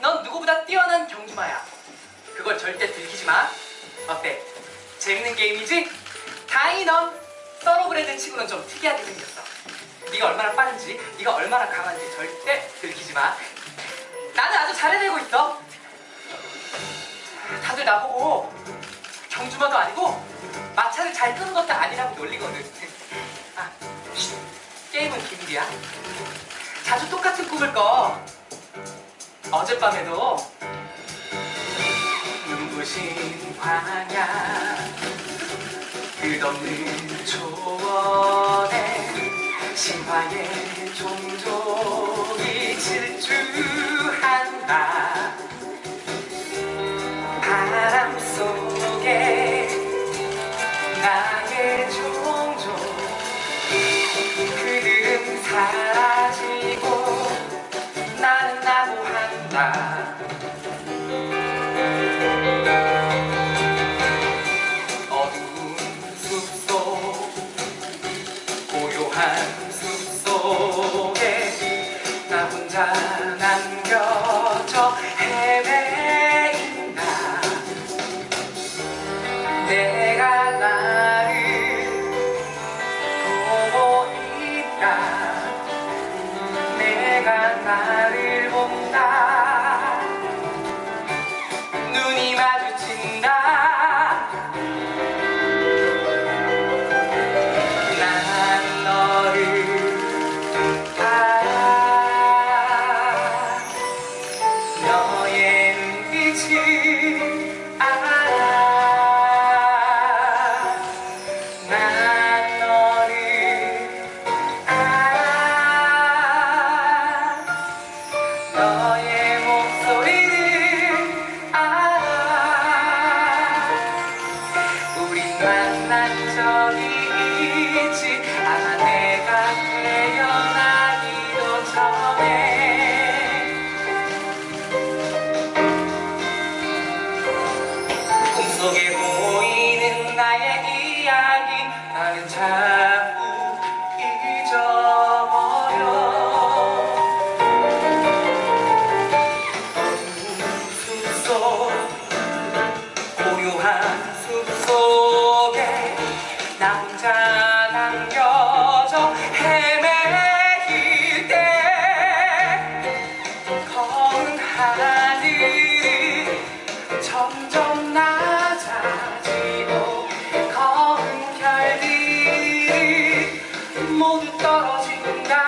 넌 누구보다 뛰어난 경주마야. 그걸 절대 들키지 마. 어때? 재밌는 게임이지? 다행히 넌 서로브레드 치고는 좀 특이하게 생겼어. 네가 얼마나 빠른지, 네가 얼마나 강한지 절대 들키지 마. 나는 아주 잘해내고 있어. 다들 나보고 경주마도 아니고 마차를 잘 끄는 것도 아니라고 놀리거든. 아, 쉿. 게임은 비밀이야. 자주 똑같은 꿈을 꿔. 어젯밤에도 눈부신 광야 끝없는 초원에 신화의 종족이 질주 고요한 숲속에 나 혼자 남겨져 헤매인다. 내가 나를 보고 있다. 내가 나 만난 적이 있지 아마 내가 태어나기도 전에. 꿈속에 남자 남겨져 헤매일 때 검은 하늘이 점점 낮아지고 검은 별들이 모두 떨어진다.